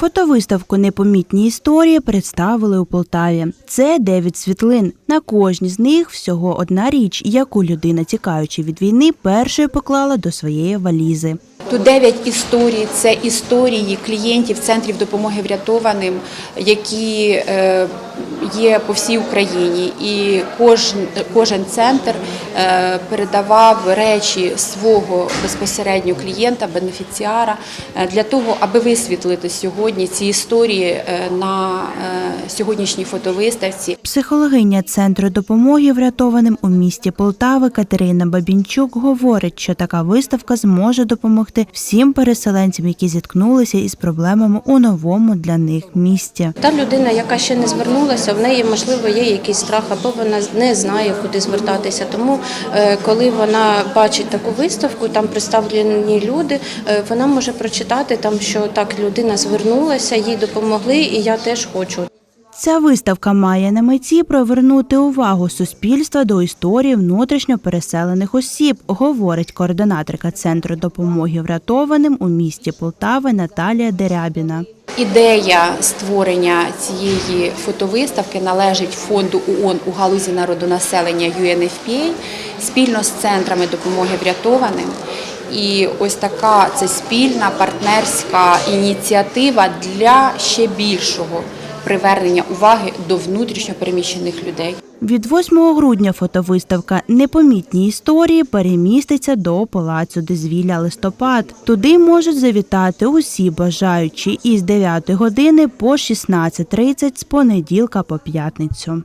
Фотовиставку Непомітні історії представили у Полтаві. Це дев'ять світлин. На кожній з них всього одна річ, яку людина, тікаючи від війни, першою поклала до своєї валізи. Тут дев'ять історій. Це історії клієнтів центрів допомоги врятованим, які е, є по всій Україні. І кожен, кожен центр е, передавав речі свого безпосередньо клієнта, бенефіціара е, для того, аби висвітлити сьогодні ці історії на сьогоднішній фотовиставці. Психологиня центру допомоги врятованим у місті Полтави Катерина Бабінчук говорить, що така виставка зможе допомогти всім переселенцям, які зіткнулися із проблемами у новому для них місті. Та людина, яка ще не звернулася, в неї можливо є якийсь страх, або вона не знає, куди звертатися. Тому, е, коли вона бачить таку виставку, там представлені люди, е, вона може прочитати там, що так людина звернулася, їй допомогли, і я теж хочу. Ця виставка має на меті привернути увагу суспільства до історії внутрішньо переселених осіб, говорить координаторка центру допомоги врятованим у місті Полтави Наталія Дерябіна. Ідея створення цієї фотовиставки належить фонду ООН у галузі народонаселення UNFPA спільно з центрами допомоги врятованим. І ось така це спільна партнерська ініціатива для ще більшого привернення уваги до внутрішньо переміщених людей. Від 8 грудня фотовиставка Непомітні історії переміститься до палацу дозвілля листопад. Туди можуть завітати усі бажаючі із 9 години по 16.30 з понеділка по п'ятницю.